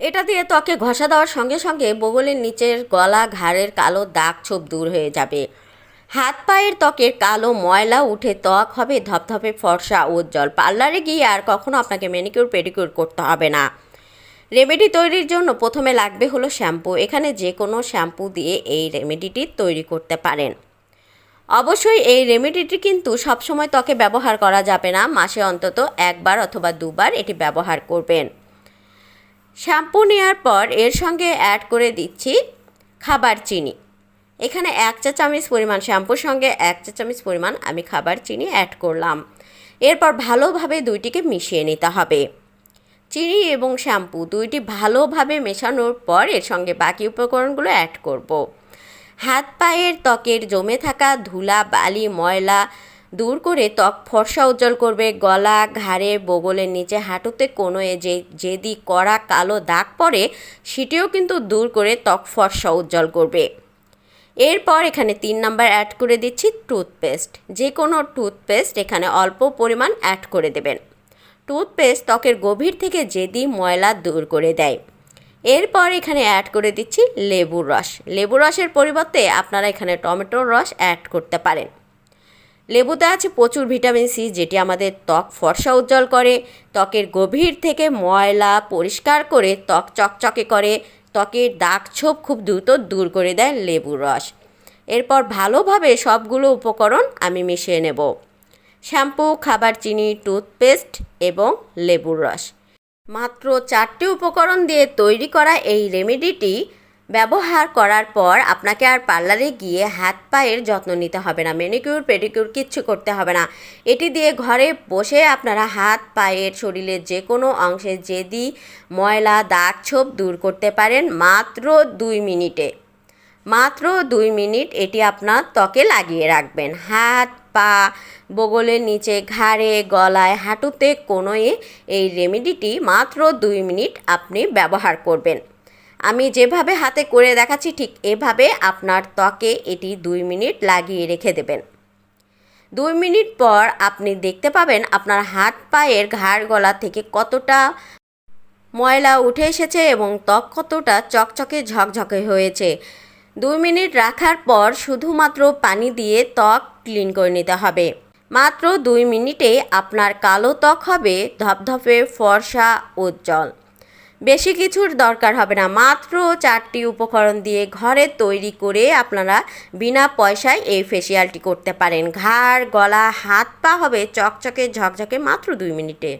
এটা দিয়ে ত্বকে ঘষা দেওয়ার সঙ্গে সঙ্গে বগলের নিচের গলা, ঘাড়ের কালো দাগ ছোপ দূর হয়ে যাবে। হাত পায়ের ত্বকের কালো ময়লা উঠে ত্বক হবে ধপধপে ফর্সা উজ্জ্বল। পার্লারে গিয়ে আর কখনো আপনাকে ম্যানিকিউর পেডিকিউর করতে হবে না। রেমেডি তৈরির জন্য প্রথমে লাগবে হলো শ্যাম্পু। এখানে যে কোনো শ্যাম্পু দিয়ে এই রেমেডিটি তৈরি করতে পারেন। অবশ্যই এই রেমেডিটি কিন্তু সবসময় ত্বকে ব্যবহার করা যাবে না। মাসে অন্তত একবার অথবা দুবার এটি ব্যবহার করবেন। শ্যাম্পু নেওয়ার পর এর সঙ্গে অ্যাড করে দিচ্ছি খাবার চিনি। এখানে এক চা চামচ পরিমাণ শ্যাম্পুর সঙ্গে এক চা চামচ পরিমাণ আমি খাবার চিনি অ্যাড করলাম। এরপর ভালোভাবে দুইটিকে মিশিয়ে নিতে হবে। চিনি এবং শ্যাম্পু দুইটি ভালোভাবে মেশানোর পর এর সঙ্গে বাকি উপকরণগুলো অ্যাড করব। হাত পায়ের ত্বকের জমে থাকা ধুলা, বালি, ময়লা দূর করে ত্বক ফর্সা উজ্জ্বল করবে, গলা, ঘাড়ে, বগলের নিচে, হাঁটুতে কোনোয়ে যে, যেদি কড়া কালো দাগ পড়ে, সেটিও কিন্তু দূর করে ত্বক ফর্সা উজ্জ্বল করবে। এরপর এখানে তিন নাম্বার অ্যাড করে দিচ্ছি টুথপেস্ট যে কোনো টুথপেস্ট এখানে অল্প পরিমাণ অ্যাড করে দেবেন। টুথপেস্ট ত্বকের গভীর থেকে যেদি ময়লা দূর করে দেয়। এরপর এখানে অ্যাড করে দিচ্ছি লেবুর রস। লেবুর রসের পরিবর্তে আপনারা এখানে টমেটোর রস অ্যাড করতে পারেন। লেবুতে আছে প্রচুর ভিটামিন সি, যেটি আমাদের ত্বক ফর্সা উজ্জ্বল করে, ত্বকের গভীর থেকে ময়লা পরিষ্কার করে ত্বক চকচকে করে, ত্বকের দাগ ছোপ খুব দ্রুত দূর করে দেয় লেবুর রস। এরপর ভালোভাবে সবগুলো উপকরণ আমি মিশিয়ে নেব। শ্যাম্পু, খাবার চিনি, টুথপেস্ট এবং লেবুর রস। মাত্র চারটি উপকরণ দিয়ে তৈরি করা এই রেমেডিটি ব্যবহার করার পর আপনাকে আর পার্লারে গিয়ে হাত পায়ের যত্ন নিতে হবে না মেনিকিউর পেডিকিউর কিচ্ছু করতে হবে না। এটি দিয়ে ঘরে বসে আপনারা হাত পায়ের শরীরের যে কোনো অংশে যেদি ময়লা, দাগ ছোপ দূর করতে পারেন মাত্র দুই মিনিটে। মাত্র দুই মিনিট এটি আপনার ত্বকে লাগিয়ে রাখবেন। হাত, পা, বগলের নিচে, ঘাড়ে, গলায়, হাঁটুতে কোনোয়ে এই রেমেডিটি মাত্র দুই মিনিট আপনি ব্যবহার করবেন। আমি যেভাবে হাতে করে দেখাচ্ছি, ঠিক এভাবে আপনার ত্বকে এটি দুই মিনিট লাগিয়ে রেখে দেবেন। দুই মিনিট পর আপনি দেখতে পাবেন আপনার হাত পায়ের ঘাড় গলা থেকে কতটা ময়লা উঠে এসেছে এবং ত্বক কতটা চকচকে ঝকঝকে হয়েছে। দুই মিনিট রাখার পর শুধুমাত্র পানি দিয়ে ত্বক ক্লিন করে নিতে হবে। মাত্র দুই মিনিটে আপনার কালো ত্বক হবে, ধপধপে ফর্সা উজ্জ্বল। বেশি কিছুর দরকার হবে না। মাত্র চারটি উপকরণ দিয়ে ঘরে তৈরি করে আপনারা বিনা পয়সায় এই ফেসিয়ালটি করতে পারেন। ঘাড়, গলা হাত পা হবে চকচকে ঝকঝকে মাত্র দুই মিনিটে।